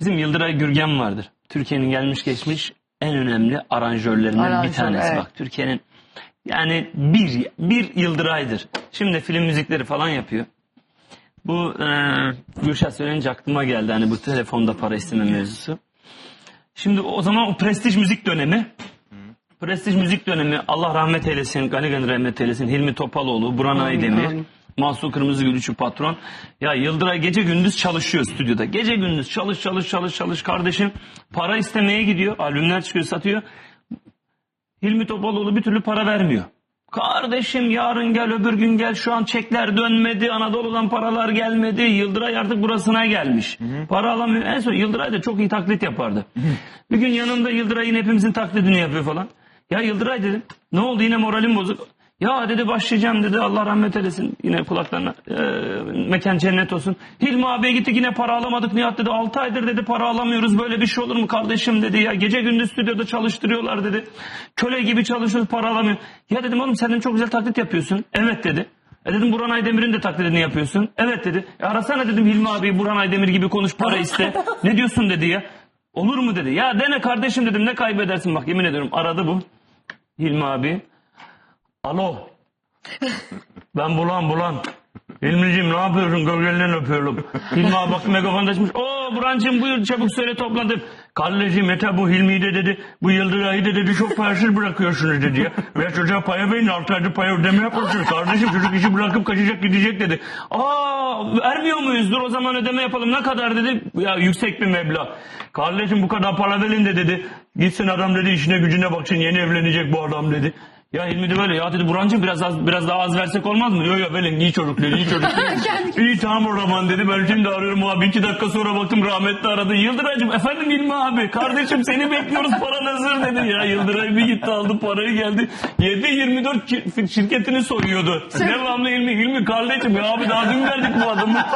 Bizim Yıldıray Gürgen vardır. Türkiye'nin gelmiş geçmiş en önemli aranjörlerinden bir Aranjör, tanesi evet. bak. Türkiye'nin yani bir, bir Yıldıray'dır. Şimdi film müzikleri falan yapıyor. Bu e, Gülşah söyleyince aklıma geldi hani bu telefonda para isteme mevzusu. Şimdi o zaman o prestij müzik dönemi Prestij müzik dönemi Allah rahmet eylesin, Gani Gani rahmet eylesin, Hilmi Topaloğlu, Buran Aydemir. Mahsun Kırmızıgül üçü patron. Ya Yıldıray gece gündüz çalışıyor stüdyoda. Gece gündüz çalış çalış çalış çalış kardeşim. Para istemeye gidiyor. Albümler çıkıyor satıyor. Hilmi Topaloğlu bir türlü para vermiyor. Kardeşim yarın gel öbür gün gel şu an çekler dönmedi Anadolu'dan paralar gelmedi Yıldıray artık burasına gelmiş para alamıyor en son Yıldıray da çok iyi taklit yapardı bir gün yanında Yıldıray yine hepimizin taklidini yapıyor falan ya Yıldıray dedim ne oldu yine moralim bozuk ya dedi başlayacağım dedi Allah rahmet eylesin yine kulaklarına e, mekan cennet olsun Hilmi abiye gittik yine para alamadık Nihat dedi 6 aydır dedi para alamıyoruz böyle bir şey olur mu kardeşim dedi ya gece gündüz stüdyoda çalıştırıyorlar dedi köle gibi çalışıyoruz para alamıyor ya dedim oğlum sen de çok güzel taklit yapıyorsun evet dedi e dedim Burhan Aydemir'in de taklidini yapıyorsun. Evet dedi. E arasana dedim Hilmi abi Burhan Aydemir gibi konuş para iste. ne diyorsun dedi ya. Olur mu dedi. Ya dene kardeşim dedim ne kaybedersin bak yemin ediyorum aradı bu. Hilmi abi. Alo. Ben Bulan Bulan. Hilmi'ciğim ne yapıyorsun? Gölgelinden öpüyorum. Hilmi abi bak megafon açmış. Oo Burhan'cığım buyur çabuk söyle topladım. Kardeşim yeter bu Hilmi'yi de dedi. Bu Yıldıray'ı da dedi çok parasız bırakıyorsunuz dedi ya. Ve çocuğa paya verin altı ayda paya ödeme yapıyorsunuz. Kardeşim çocuk işi bırakıp kaçacak gidecek dedi. Aa vermiyor muyuz? Dur o zaman ödeme yapalım. Ne kadar dedi. Ya yüksek bir meblağ. Kardeşim bu kadar para verin de dedi. Gitsin adam dedi işine gücüne baksın yeni evlenecek bu adam dedi. Ya Hilmi de böyle ya dedi Burhan'cığım biraz az, biraz daha az versek olmaz mı? Yok yok verin iyi çocuk dedi iyi çocuk iyi tamam o zaman dedi ben şimdi arıyorum abi iki dakika sonra baktım rahmetli aradı. Yıldıray'cığım efendim Hilmi abi kardeşim seni bekliyoruz paran hazır dedi ya. Yıldıray bir gitti aldı parayı geldi. 7-24 şir- şirketini soyuyordu. Devamlı Hilmi Hilmi kardeşim ya abi daha dün verdik bu adamı.